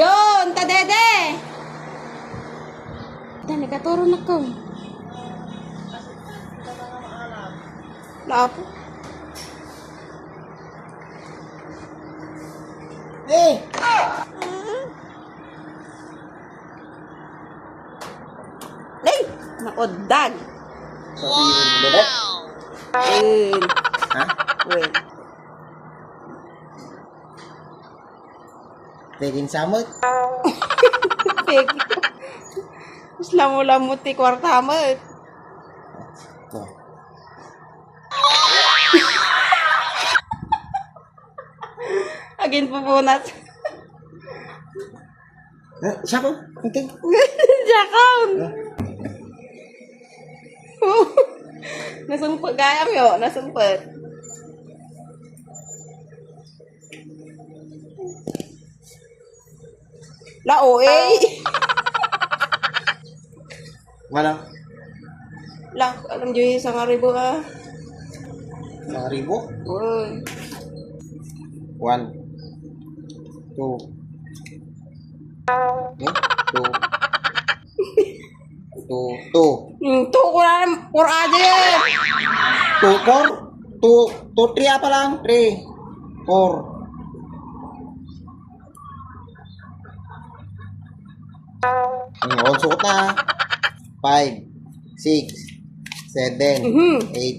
Yon, tadede! Dali, katuro na ko. Lapo. Eh! Sabihin mo ulit? Ayun. Ha? Wait. Pwedeng samot? Pegi. Mas lamo-lamot ti kwarta mo. Oh. Again pupunat. Eh, siya ko? Okay. Jakon. Nasumpot gaya mo yun. Nasumpot. Lao eh. Walang Lah, alam nyo yung isang aribo ah. isang ribo? Uy. One. Two. Eh? Two. Two. Two. Yung to ko na lang, pur aja yan. Two, four. Two. Two, three apa lang? Three. Four. All suot na. Five. Six. Seven. Mhm. Eight.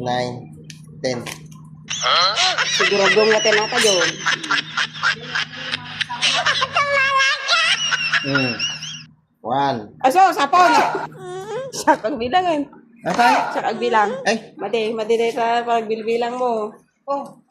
Nine. Ten. Siguradong natin nata yun. Hmm. One. Aso, sapon. Sa kagbilangan. Okay. Sa kagbilang. Ay. Mati, mati na sa pagbilbilang mo. Oh.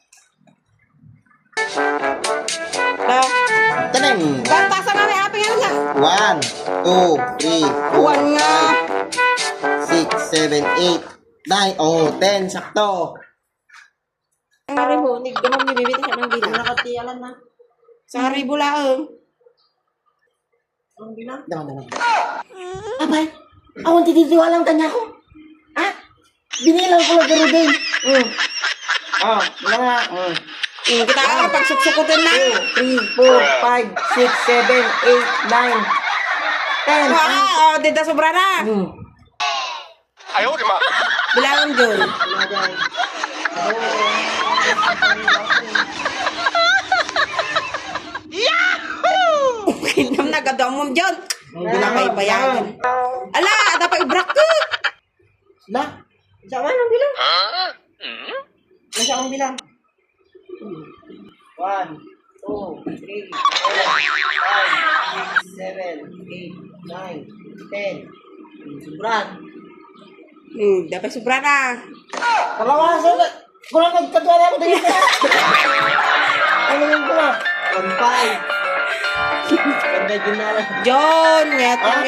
Na, Taneng. bantasa nga may aping ano nga. One, two, three, four, One nga. five, six, seven, eight, nine, oh, ten, sakto. Ang aribo, nig gamam ni bibita siya ng bilang. Nakatiyalan na. Sa aribo laang. Ang bilang? Dama, dama. Abay, awan tititiwalang kanya ko. Ha? Binilang ko lang pero din. Hmm. Oh, wala nga. Hmm. Yung kita ka pagsuksukutin na. Two, three, four, five, six, seven, eight, nine, ten. Ah, oh, dito sobra na. Hmm. Bilangan dyan. Yahoo! Kinam na gadamom dyan. Bilangan, Nakay bayagan. Ala, dapat ibrak ko. Na? Sa man ang bilang? Nasa ang bilang? One, two, three, four, five, six, seven, eight, nine, ten. Sobran. Hmm, dapat sobra na. Kalawasan na. Kurang nagkadwa na ako dito. Ano yung ko na? One, five. Ganda din na lang. John, ngetong